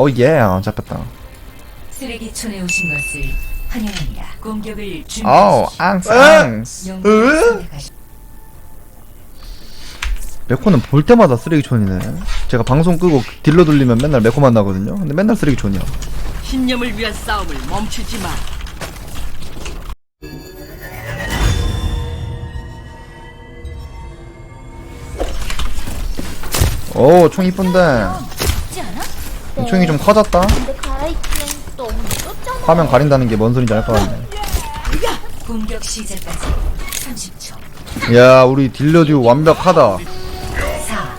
오예. 잡혔다. 쓰레기촌에 오신 것을 환영합니다. 공격을 준비하십시오. 앙스 앙스. 영웅을. 메코는 볼 때마다 쓰레기촌이네. 제가 방송 끄고 딜러 돌리면 맨날 메코 만나거든요. 근데 맨날 쓰레기촌이야. 신념을 위한 싸움을 멈추지 마. 오총 이쁜데 총이 좀 커졌다 근데. 화면 가린다는 게 뭔 소린지 알 것 같네 공격 시작까지 30초. 야 우리 딜러 듀오 완벽하다 4,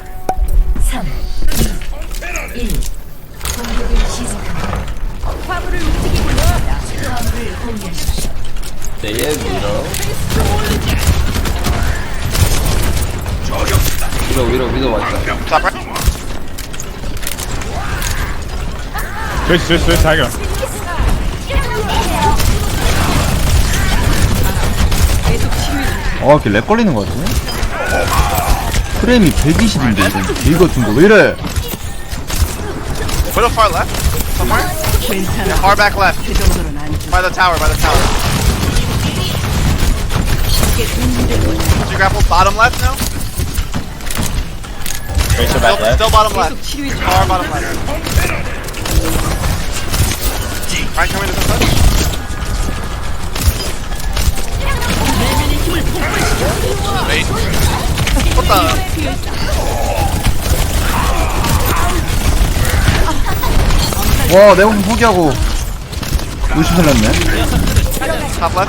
3, 2, 1. 공격을 시작합니다. 화물을 움직이고 있습니다. 화물을 공개하십시오. 내의 밀어 위로 위로 위로 왔다 switch, switch, Tiger. 어 이렇게 렉 걸리는 거 같지? 프레임이 120인데 이거 길 같은 거왜 이래 Put a far left somewhere. 괜찮아. Far back left. 그. By the tower, by the tower. Did you grapple bottom left now? Still, still bottom left. 치료해 the foot. Wait. What the? 와 내공 포기하고 루시 살렸네.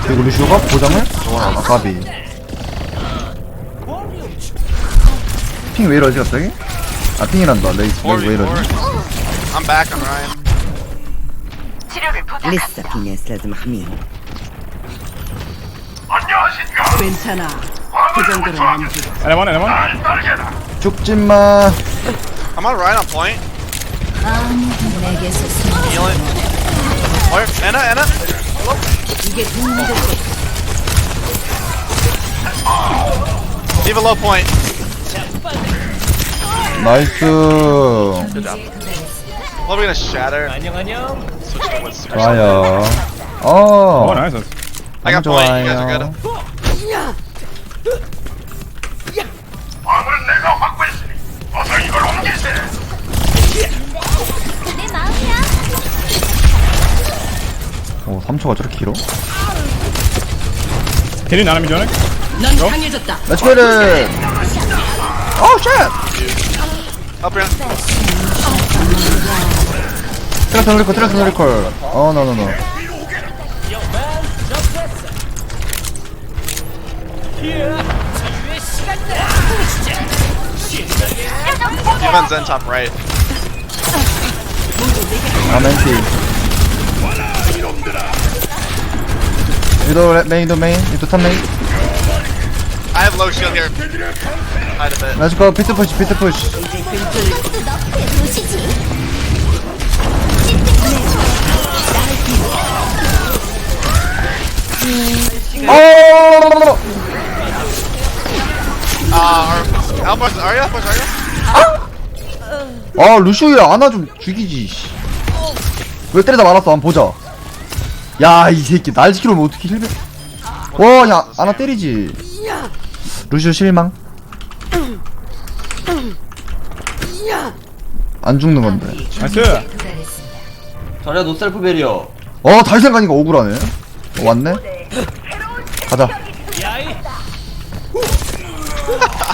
그리고 루시오가 보장을? 와 아까비 핑 왜 이러지 갑자기? 아 핑이란다 레이스 왜. 이러지? I'm back. I'm Ryan. لسه في ناس لازم احميهم. 괜찮아. 그 정도는 안 돼. Anyone, anyone? 죽지마 I'm on Ryan on point. 아무도 내게서 숨 Healing. Where? Anna, Anna. 이게 도움이 될 거. Leave a low point. 나이스 Probably gonna shatter. Switch to what's super. 좋아요 Oh, 어 nice. I got point. You guys are good. 내 마음이야. 오 3초가 저렇게 길어? Can you not me join it? 넌 강해졌다. Get it! Oh shit! Up here. 트라스 노리콜 트라스 노리콜 어 노노노 Zen top right. 아멘티 레- 메인 도 메인 위도 탑 메인 I have low shield here. Hide a bit. 렛츠 고 피트 푸시 피트 푸시 어 Uh, are you? Alphas, are you? 아 루시오야 아나 좀 죽이지 씨. 왜 때리다 말았어 한번 보자 야 이 새끼 날 지키려면 어떻게 힐베 와야 아나 때리지 루시오 실망 안 죽는 건데 Nice. 도달했습니다. 자리야 노 셀프 베리어 어 달생가니까 억울하네 어, 왔네 가자.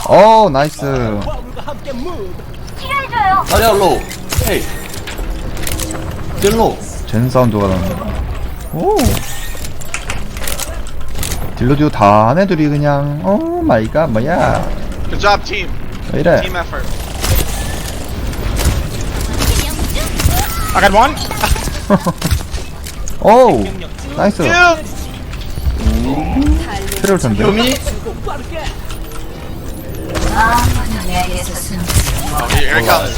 어 나이스. 자리야 로우 헤이. 딜로. 젠 사운드가 나네. 오. 딜로디오 다한 애들이 그냥 오 마이 갓 뭐야. Good job, team. 왜 이래? Team effort. I got one. 오우 나이스. Dude! 트레올 텐데 요미 here, here it comes.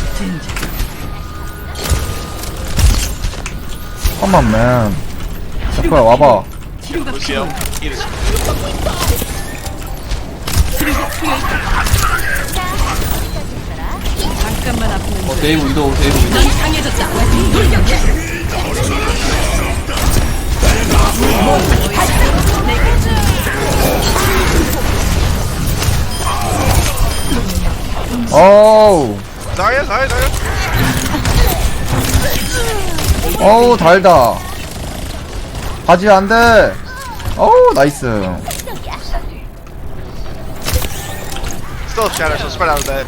컴온 맨 사쿠야 와봐 Lucio. Eat it. 잠깐만 아프면 어 데이브 위도 데이브 위도 넌 강해졌다. 어우 Zarya, Zarya, Zarya. 어우 달다 바지 안돼 어우 나이스 Still have shadow, so spread out of bed.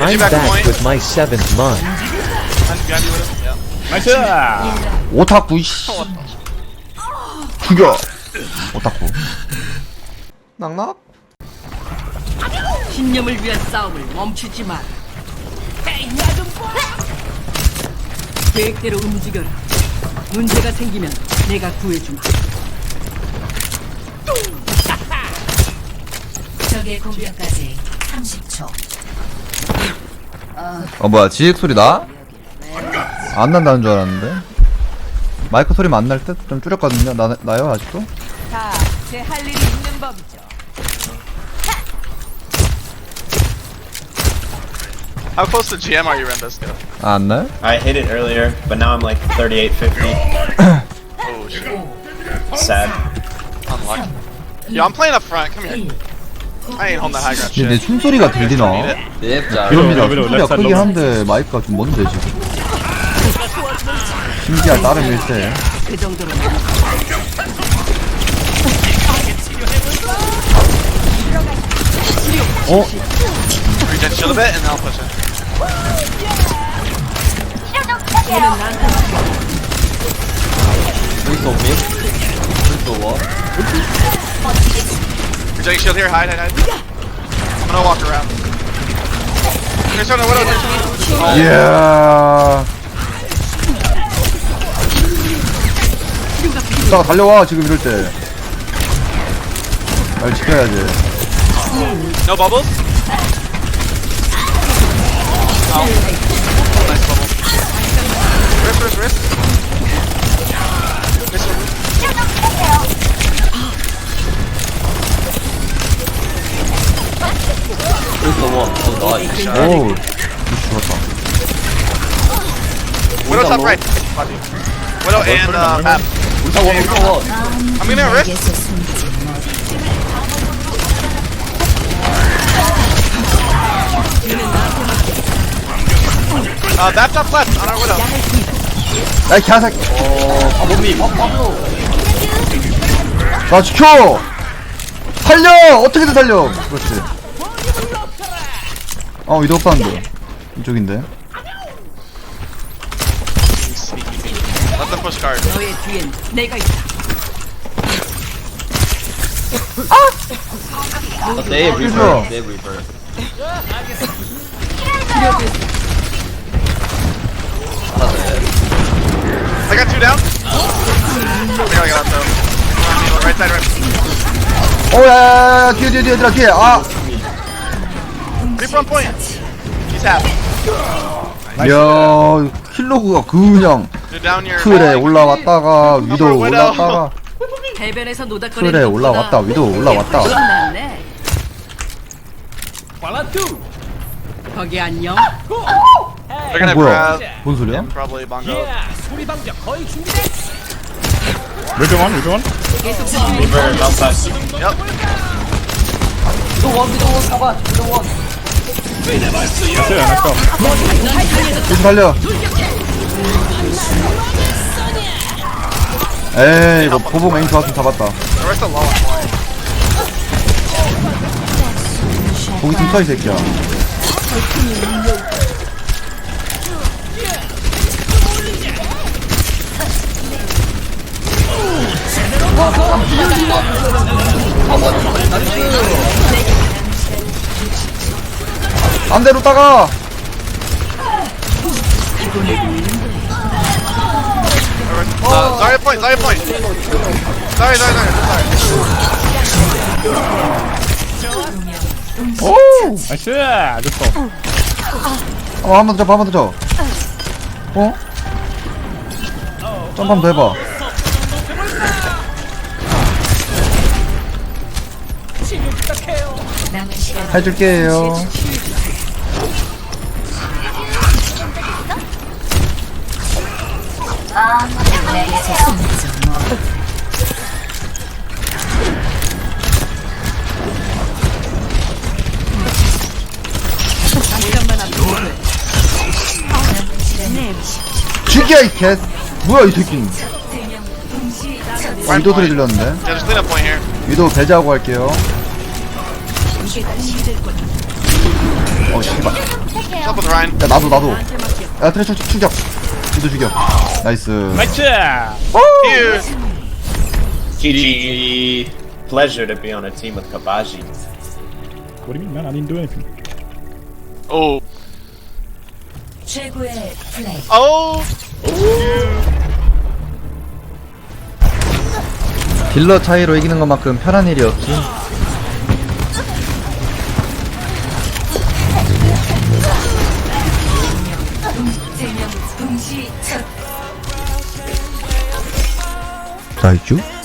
I'm back back point. with my seventh month. Yeah. Nice. 오타쿠 씨 죽여 오타쿠 낙낙 신념을 위한 싸움을 멈추지 마. 계획대로 움직여라. 문제가 생기면 내가 구해주마. 적의 공격까지 30초. 어 뭐야 지익 소리 나? 안 난다는 줄 알았는데 마이크 소리만 안 날 듯? 좀 줄였거든요 나, 나요 아직도? 자, 제할 일이 있는 법이죠. How close to GM are you, Rembus? 아, 안 나요? I hit it earlier, but now I'm like 38, 50. Oh, shit. Sad. Unlucky. Yo, I'm playing up front. Come here. I ain't holding that high ground 근데 내 shit. 숨소리가 들리나? 네, 위로, 숨소리가 크긴. 한데 마이크가 좀 먼데 지금 신기할 따름일세 어? Regen shield a bit, and I'll push it. Please don't miss. Please don't walk. Regen shield here. Hide, hide, hide. I'm gonna walk around. There's no widow. There's no 이야 이따가 달려와 지금 이럴 때 날 지켜야지 No bubbles? Oh. Nice bubble. Wrist, wrist, wrist. Wrist, wrist. Please don't walk. Oh, nice. 오우 죽었다 Widow top right. Fuck you. Widow and uh, map. 울타 원, 울타 원. I'm gonna wrist. Map top left on our widow. 야 이 개새끼 어, 바보님. 아, 바보. 나 지켜 살려 어떻게든 살려 그렇지 어 위도 오빠인데 이쪽인데 Let them push guard. 너의 뒤엔 내가 있다. 아, 네, 그래서. 리 got two down. I think I got out though. Right side, right. 오야야야 뒤에 뒤에 뒤에 얘들아 뒤에 아 Reaper on point. He's half. 이야 킬로그가 그냥 Dude, down your. 틀에 올라왔다가 위도 올라왔다가 해변에서 노닥거리는 틀에 올라왔다 위도 올라왔다 낫네. 거기 안녕. 어, 뭐야 뭔 소리야? probably bongo. Which one? Which one? Reaper, outside. Yep. 위도 원, 위도 원. 위도 원. That's it. Let's go. 조심 살려 에이 이거 보복 앵 좋았으면 잡았다 The rest are low on point. 거기 좀서이 새끼야 반대로 따가 Uh, Zarya point. Sorry, sorry, sorry. sorry. 오! Nice. Good call. 어, 한 번 더 쳐, 한번 더 쳐. 어? 점프 한번 더 해봐. 해줄게요. 죽여 이 개. 뭐야 이 새끼. 위도 소리 들렸는데. 위도 배제하고 할게요. 어 씨발 with Ryan? 야 나도 나도 야 트레 추- 추격 위도 죽여 나이스 나이스 Ew. GG. Pleasure to be on a team with Kabaji. What do you mean man I didn't do anything Oh. 최고의 플레이. Oh. 딜러 차이로 이기는 것만큼 편한 일이 없지 나